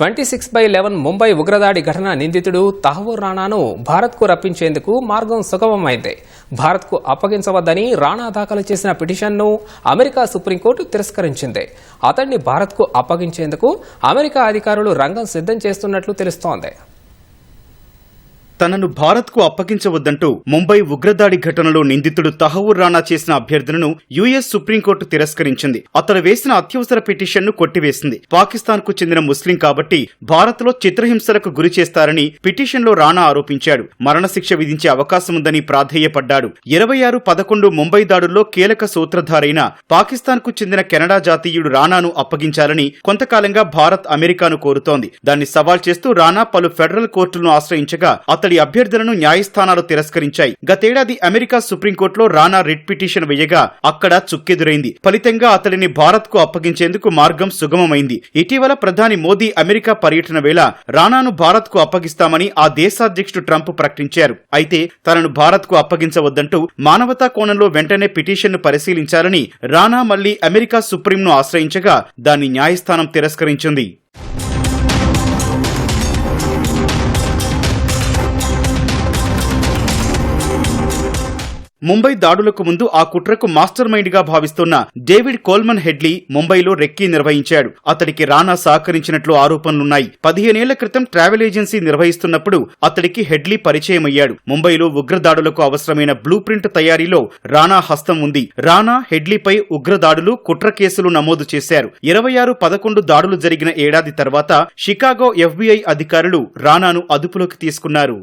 Twenty six by eleven Mumbai ఉగ్రదాడి ఘటన నిందితుడు తహవూర్ రాణాను భారత్కు రప్పించేందుకు మార్గం సుగమమైంది. భారత్కు అప్పగించవద్దని రాణా దాఖలు చేసిన పిటిషన్ను అమెరికా సుప్రీంకోర్టు తిరస్కరించింది. అతన్ని భారత్కు అప్పగించేందుకు అమెరికా అధికారులు రంగం సిద్ధం చేస్తున్నట్లు తెలుస్తోంది. తనను భారత్కు అప్పగించవద్దంటూ ముంబై ఉగ్రదాడి ఘటనలో నిందితుడు తహవూర్ రాణా చేసిన అభ్యర్థనను యుఎస్ సుప్రీంకోర్టు తిరస్కరించింది. అతడు వేసిన అత్యవసర పిటిషన్ను కొట్టివేసింది. పాకిస్తాన్కు చెందిన ముస్లిం కాబట్టి భారత్లో చిత్రహింసలకు గురి చేస్తారని పిటిషన్లో రాణా ఆరోపించాడు. మరణశిక్ష విధించే అవకాశముందని ప్రాధేయపడ్డాడు. ఇరవై ఆరు పదకొండు ముంబై దాడుల్లో కీలక సూత్రధారైన పాకిస్తాన్కు చెందిన కెనడా జాతీయుడు రాణాను అప్పగించాలని కొంతకాలంగా భారత్ అమెరికాను కోరుతోంది. దాన్ని సవాల్ చేస్తూ రాణా పలు ఫెడరల్ కోర్టులను ఆశ్రయించగా అతడి అభ్యర్థనను న్యాయస్థానాలు తిరస్కరించాయి. గతేడాది అమెరికా సుప్రీంకోర్టులో రాణా రిట్ పిటిషన్ వేయగా అక్కడ చుక్కెదురైంది. ఫలితంగా అతడిని భారత్కు అప్పగించేందుకు మార్గం సుగమమైంది. ఇటీవల ప్రధాని మోదీ అమెరికా పర్యటన వేళ రానాను భారత్కు అప్పగిస్తామని ఆ దేశాధ్యక్షుడు ట్రంప్ ప్రకటించారు. అయితే తనను భారత్కు అప్పగించవద్దంటూ మానవతా కోణంలో వెంటనే పిటిషన్ను పరిశీలించాలని రాణా మళ్ళీ అమెరికా సుప్రీంను ఆశ్రయించగా దాన్ని న్యాయస్థానం తిరస్కరించింది. ముంబై దాడులకు ముందు ఆ కుట్రకు మాస్టర్ మైండ్గా భావిస్తున్న డేవిడ్ కోల్మన్ హెడ్లీ ముంబైలో రెక్కీ నిర్వహించాడు. అతడికి రానా సహకరించినట్లు ఆరోపణలున్నాయి. పదిహేనేళ్ళ క్రితం ట్రావెల్ ఏజెన్సీ నిర్వహిస్తున్నప్పుడు అతడికి హెడ్లీ పరిచయమయ్యాడు. ముంబైలో ఉగ్రదాడులకు అవసరమైన బ్లూ ప్రింట్ తయారీలో రానా హస్తం ఉంది. రానా హెడ్లీపై ఉగ్రదాడులు కుట్ర కేసులు నమోదు చేశారు. ఇరవై ఆరు పదకొండు దాడులు జరిగిన ఏడాది తర్వాత షికాగో ఎఫ్బీఐ అధికారులు రానాను అదుపులోకి తీసుకున్నారు.